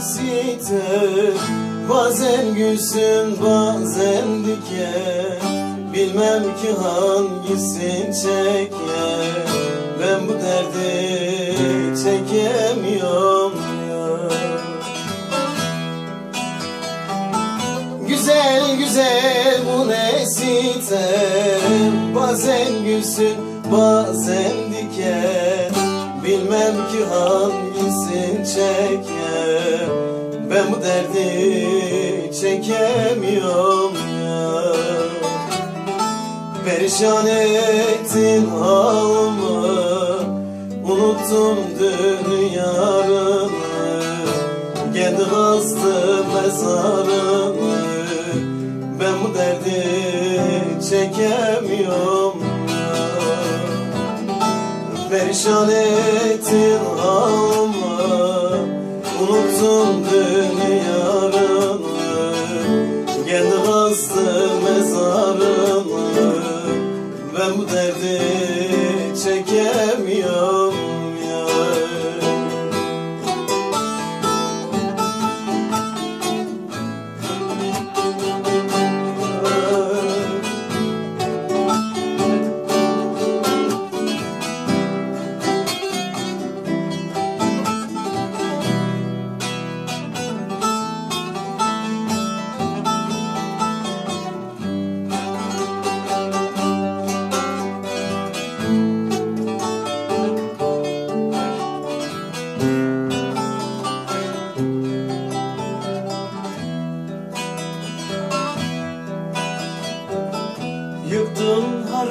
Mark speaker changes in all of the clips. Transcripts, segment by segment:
Speaker 1: sitem Bazen gülsün bazen diken Bilmem ki hangisin çeker. Ben bu derdi çekemiyorum ya Güzel güzel bu ne sitem Bazen gülsün bazen Bilmem ki hangisin çeker Ben bu derdi çekemiyorum ya. Perişan ettin halımı Unuttum dün yarını. Kendi kazdı mezarını Perişan ettin halımı Unuttum dün yarını. Kendi kazdı mezarını Ben bu derdi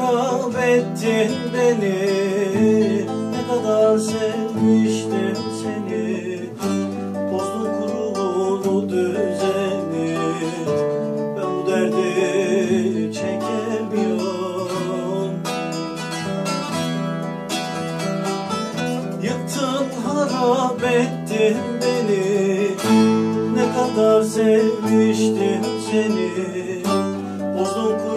Speaker 1: Yıktın harap ettin beni. Ne kadar sevmiştim seni. Bozdun kurulu düzeni. Ben bu derdi çekemiyorum. Yıktın harap ettin beni. Ne kadar sevmiştim seni. Bozdun kurulu